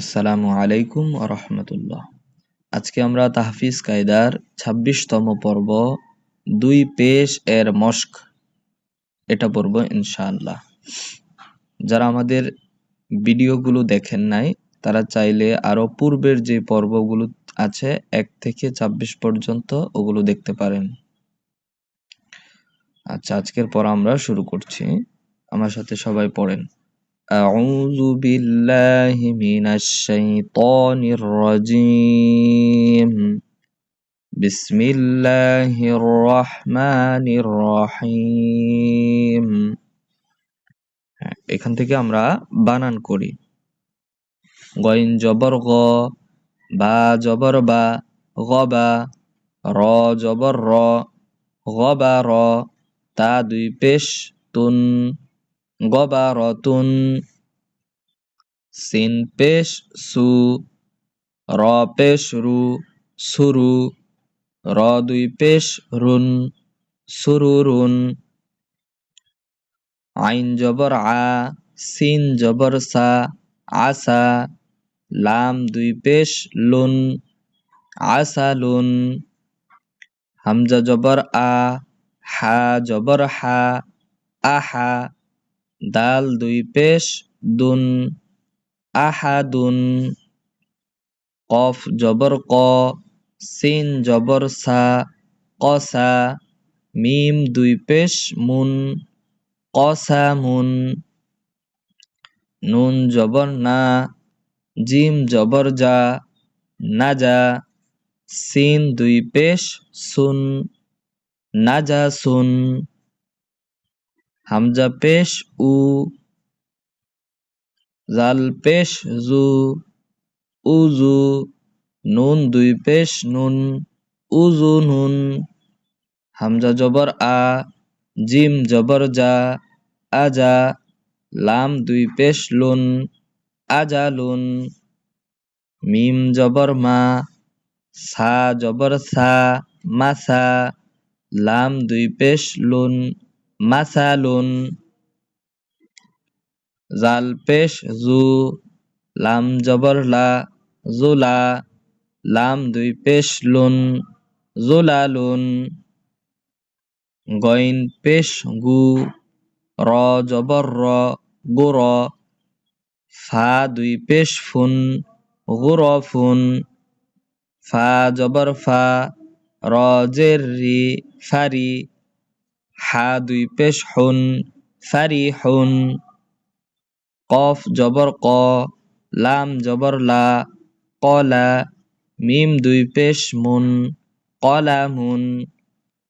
আসসালামু আলাইকুম রহমতুল্লাহ। আজকে আমরা তাহফিজ কায়দার ২৬তম পর্ব, দুই পেশ এর মস্ক, এটা পড়ব ইনশাআল্লাহ। যারা আমাদের ভিডিওগুলো দেখেন নাই, তারা চাইলে আরও পূর্বের যে পর্বগুলো আছে, এক থেকে ২৬ পর্যন্ত ওগুলো দেখতে পারেন। আচ্ছা আজকের পর আমরা শুরু করছি। আমার সাথে সবাই পড়েন। أعوذ بالله من الشيطان الرجيم بسم الله الرحمن الرحيم হ্যাঁ, এখান থেকে আমরা বানান করি গইন জবর গ বা জবর বা গবা র জবর র গবা র তা দুই পেশ তুন গবারতুন। সিন পেশ সু, র পেশ রু, সুরু, র দুই পেশ রুন সুরুরুন আইন জবর আ, সিন জবর সা আসা লাম দুই পেশ লুন আসা লুন। হামজা জবর আ, হা জবর হা আহা দাল দুই পেশ, দুন আহাদুন, কফ জবর ক, সিন জবর সা কসা মিম দুই পেশ, মুন কসা মুন নুন জবর না, জিম জবর যা নাজা সিন দুই পেশ, সুন নাজা সুন হামজা পেশ, উ, জাল পেশ, জু উজু নুন, দুই পেশ, নুন উজু নুন, হামজা জবর, আ, জিম জবর যা আজা লাম, দুই পেশ, লুন আজা লুন, মিম জবর, মা, সা জবর, সা মাসা লাম, দুই পেশ, লুন মাসালুন জাল পেশ জু, লাম জবর লা জুলা লাম দুই পেশ লুন জুলালুন গইন পেশ গু, র জবর র গুর ফা দুই পেশ ফুন গুর ফুন, ফা জবর ফা, র জের রি ফারি হা দুই পেশ হুন ফারি হুন কফ জবর ক, লাম জবর লা, কলা, মিম দুই পেশ মুন কলা মুন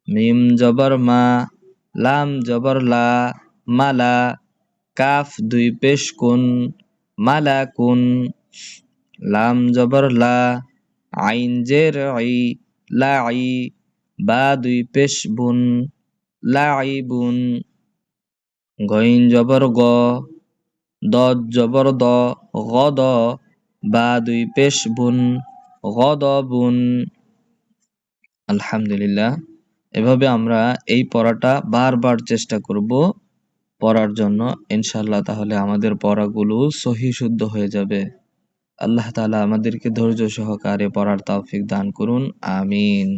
মিম জবর মা, লাম জবর লা, মালা, কাফ দুই পেশ কুন মালা কুন লাম জবর লা, আইন জের লা আই বা দুই পেশ বুন লাইবুন, গইন জবর গ দ জবর দ, গদ, বা দুই পেশ বুন গদবুন আলহামদুলিল্লাহ, এভাবে আমরা এই পড়াটা বারবার চেষ্টা করব পড়ার জন্য। ইনশাল্লাহ তাহলে আমাদের পড়াগুলো সহি শুদ্ধ হয়ে যাবে। আল্লাহ তালা আমাদেরকে ধৈর্য সহকারে পড়ার তৌফিক দান করুন। আমিন।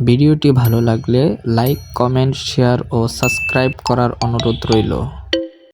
ভিডিওটি ভালো লাগলে লাইক কমেন্ট শেয়ার ও সাবস্ক্রাইব করার অনুরোধ রইল।